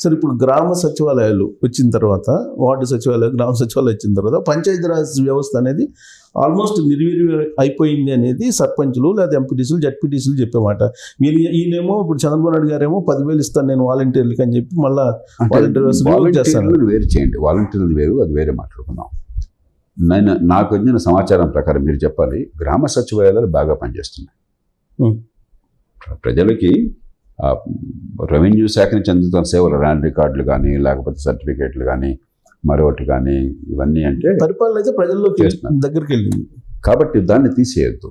సరే ఇప్పుడు గ్రామ సచివాలయాలు వచ్చిన తర్వాత వార్డు సచివాలయాలు గ్రామ సచివాలయం వచ్చిన తర్వాత పంచాయతీరాజ్ వ్యవస్థ అనేది ఆల్మోస్ట్ నిర్వీర్యం అయిపోయింది అనేది సర్పంచులు లేదా ఎంపీటీసీలు జడ్పీటీసీలు చెప్పేమాట వీళ్ళు ఈయనేమో ఇప్పుడు చంద్రబాబు నాయుడు గారేమో పదివేలు ఇస్తాను నేను వాలంటీర్లకి అని చెప్పి మళ్ళీ use చేస్తాను. వేరు చేయండి వాలంటీర్లు వేరు అది వేరే మాట్లాడుకుందాం నేను నాకు వచ్చిన సమాచారం ప్రకారం మీరు చెప్పాలి గ్రామ సచివాలయాలు బాగా పనిచేస్తున్నాయి. ప్రజలకి రెవెన్యూ శాఖ నుంచి అందుతున్న సేవలు ల్యాండ్ రికార్డులు కానీ లేకపోతే సర్టిఫికేట్లు కానీ మరొకటి కానీ ఇవన్నీ అంటే పరిపాలన అయితే ప్రజల్లోకి చేస్తున్నారు. దగ్గరికి వెళ్ళింది కాబట్టి దాన్ని తీసేయొద్దు.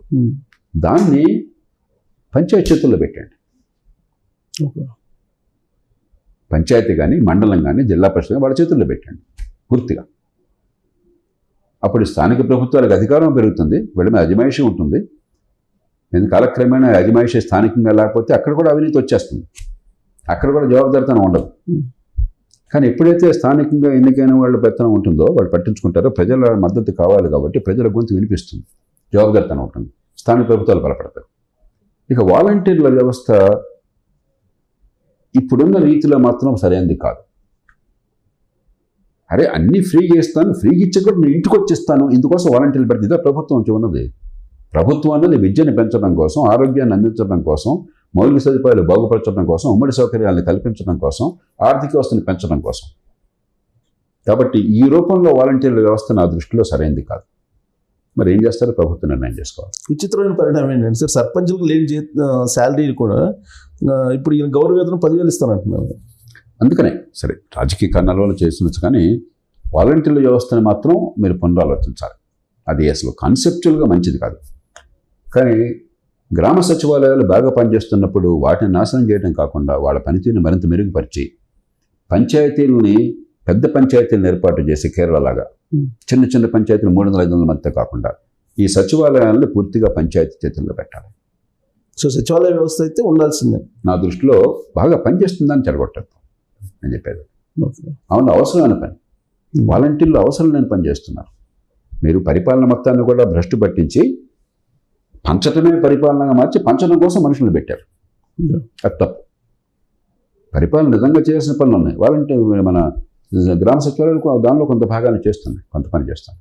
దాన్ని పంచాయతీ చేతుల్లో పెట్టండి. పంచాయతీ కానీ మండలం కానీ జిల్లా పరిషత్ కానీ వాళ్ళ చేతుల్లో పెట్టండి పూర్తిగా అప్పుడు స్థానిక ప్రభుత్వాలకు అధికారం పెరుగుతుంది వీళ్ళ మీద అజమాయిషీ ఉంటుంది నేను కాలక్రమేణా అజమాయిషీ స్థానికంగా లేకపోతే అక్కడ కూడా అవినీతి వచ్చేస్తుంది. అక్కడ కూడా జవాబుదారితనం ఉండదు. కానీ ఎప్పుడైతే స్థానికంగా ఎన్నికైన వాళ్ళ పెత్తనం ఉంటుందో వాళ్ళు పట్టించుకుంటారో ప్రజల మద్దతు కావాలి కాబట్టి ప్రజల గొంతు వినిపిస్తుంది. జవాబుదారితనం ఉంటుంది. స్థానిక ప్రభుత్వాలు బలపడతాయి. ఇక వాలంటీర్ల వ్యవస్థ ఇప్పుడున్న రీతిలో మాత్రం సరైనది కాదు. అరే అన్నీ ఫ్రీగా ఇస్తాను ఫ్రీగా ఇచ్చి కూడా నేను ఇంటికి వచ్చేస్తాను ఇందుకోసం వాలంటీర్లు పెడితే ప్రభుత్వం ఉన్నది. ప్రభుత్వం అన్నది విద్యను పెంచడం కోసం ఆరోగ్యాన్ని అందించడం కోసం మౌలిక సదుపాయాలు బాగుపరచడం కోసం ఉమ్మడి సౌకర్యాలను కల్పించడం కోసం ఆర్థిక వ్యవస్థను పెంచడం కోసం. కాబట్టి ఈ రూపంలో వాలంటీర్ల వ్యవస్థ నా దృష్టిలో సరైనది కాదు. మరి ఏం చేస్తారో? ప్రభుత్వం నిర్ణయం చేసుకోవాలి. విచిత్రమైన పరిణామం ఏంటంటే సార్ సర్పంచులకు లేని జీ శాలరీ కూడా ఇప్పుడు ఈయన గౌరవ వేతనం పదివేలు ఇస్తానంటున్నారు. అందుకనే సరే రాజకీయ కారణాల వల్ల చేసినచ్చు కానీ వాలంటీర్ల వ్యవస్థని మాత్రం మీరు పునరాలోచించాలి. అది అసలు కాన్సెప్చువల్గా మంచిది కాదు. కానీ గ్రామ సచివాలయాలు బాగా పనిచేస్తున్నప్పుడు వాటిని నాశనం చేయడం కాకుండా వాళ్ళ పనితీరుని మరింత మెరుగుపరిచి పంచాయతీలని పెద్ద పంచాయతీలను ఏర్పాటు చేసి కేరళ లాగా Hmm. చిన్న చిన్న పంచాయతీలు మూడు వందల ఐదు వందల మందితో కాకుండా ఈ సచివాలయాలను పూర్తిగా పంచాయతీ చేతుల్లో పెట్టాలి. సో సచివాలయ వ్యవస్థ అయితే ఉండాల్సిందే. నా దృష్టిలో బాగా పనిచేస్తుందని చెడగొట్టద్దు అని చెప్పేది. అవును అవసరమైన పని. వాలంటీర్లు అవసరం లేని పని చేస్తున్నారు. మీరు పరిపాలన మొత్తాన్ని కూడా భ్రష్టు పట్టించి పంచటమే పరిపాలనగా మార్చి పంచడం కోసం మనుషులు పెట్టారు. అది తప్పు. పరిపాలన నిజంగా చేయాల్సిన పనులు ఉన్నాయి. వాలంటీర్ మన గ్రామ సచివాలయాలు దానిలో కొంత భాగాన్ని చేస్తున్నాయి. కొంత పని చేస్తాను